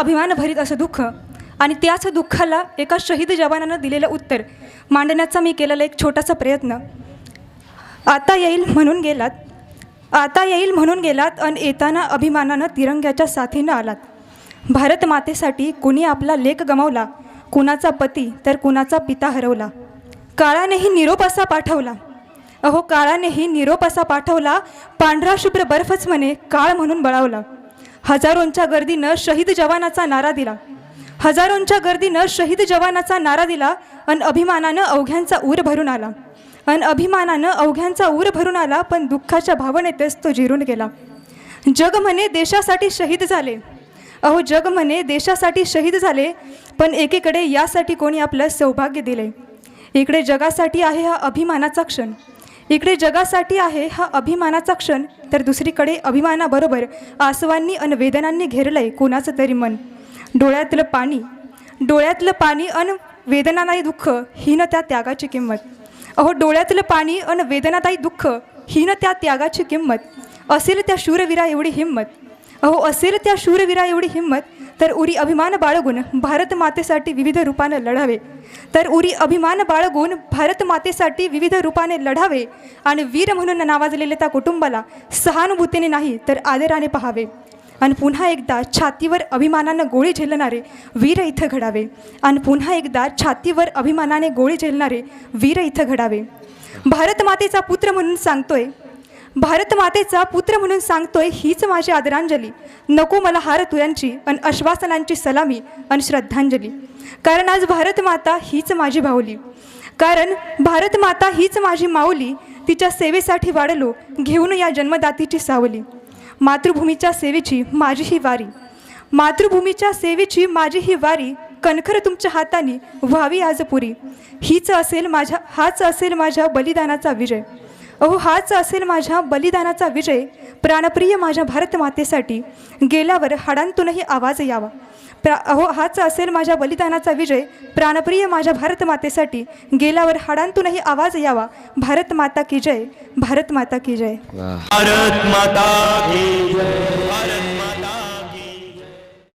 अभिमानभरीत असं दुःख आणि त्याच दुःखाला एका शहीद जवानानं दिलेलं उत्तर मांडण्याचा मी केलेला एक छोटासा प्रयत्न. आता येईल म्हणून गेलात. आता येईल म्हणून गेलात आणि येताना अभिमानानं तिरंग्याच्या साथीनं आलात. भारत मातेसाठी कुणी आपला लेख गमावला? कुणाचा पती तर कुणाचा पिता हरवला? काळानेही निरोप असा पाठवला? अहो काळानेही निरोप असा पाठवला पांढरा शुभ्र बर्फच म्हणे काळ म्हणून बळावला. हजारोंच्या गर्दीनं शहीद जवानाचा नारा दिला. हजारोंच्या गर्दीनं शहीद जवानाचा नारा दिला अन अभिमानानं अवघ्यांचा ऊर भरून आला. अन अभिमानानं अवघ्यांचा ऊर भरून आला पण दुःखाच्या भावनेतच तो जिरून गेला. जग म्हणे देशासाठी शहीद झाले. अहो जग म्हणे देशासाठी शहीद झाले पण एकीकडे यासाठी कोणी आपलं सौभाग्य दिले. इकडे जगासाठी आहे हा अभिमानाचा क्षण. इकडे जगासाठी आहे हा अभिमानाचा क्षण तर दुसरीकडे अभिमानाबरोबर आसवांनी अन वेदनांनी घेरलंय कोणाचं तरी मन. डोळ्यातलं पाणी डोळ्यातलं पाणी अन वेदनादायी दुःख ही न त्या त्यागाची किंमत. अहो डोळ्यातलं पाणी अन वेदनादायी दुःख ही न त्या त्यागाची किंमत. असेल त्या शूरवीरा एवढी हिंमत. अहो असेल त्या शूरवीरा एवढी हिंमत तर उरी अभिमान बाळगून भारत मातेसाठी विविध रूपानं लढावे. तर उरी अभिमान बाळगून भारत मातेसाठी विविध रूपाने लढावे आणि वीर म्हणून नावाजलेल्या त्या कुटुंबाला सहानुभूतीने नाही तर आदराने पहावे. आणि पुन्हा एकदा छातीवर अभिमानानं गोळी झेलणारे वीर इथं घडावे. आणि पुन्हा एकदा छातीवर अभिमानाने गोळी झेलणारे वीर इथं घडावे. भारत मातेचा पुत्र म्हणून सांगतोय भारतमातेचा पुत्र म्हणून सांगतोय हीच माझी आदरांजली. नको मला हार तुऱ्यांची आणि आश्वासनांची सलामी आणि श्रद्धांजली. कारण आज भारतमाता हीच माझी भावली कारण भारतमाता हीच माझी माऊली तिच्या सेवेसाठी वाढलो घेऊन या जन्मदातीची सावली. मातृभूमीच्या सेवेची माझी ही वारी. मातृभूमीच्या सेवेची माझी ही वारी कणखर तुमच्या हाताने व्हावी आज पुरी. हीच असेल माझ्या हाच असेल माझ्या बलिदानाचा विजय. अहो हाच असेल माझ्या बलिदानाचा विजय. प्राणप्रिय माझ्या भारत मातेसाठी गेल्यावर हाडांतूनही आवाज यावा. प्रा अहो हाच असेल माझ्या बलिदानाचा विजय. प्राणप्रिय माझ्या भारत मातेसाठी गेल्यावर हाडांतूनही आवाज यावा. भारत माता की जय. भारत माता की जय. भारत माता की जय. भारत माता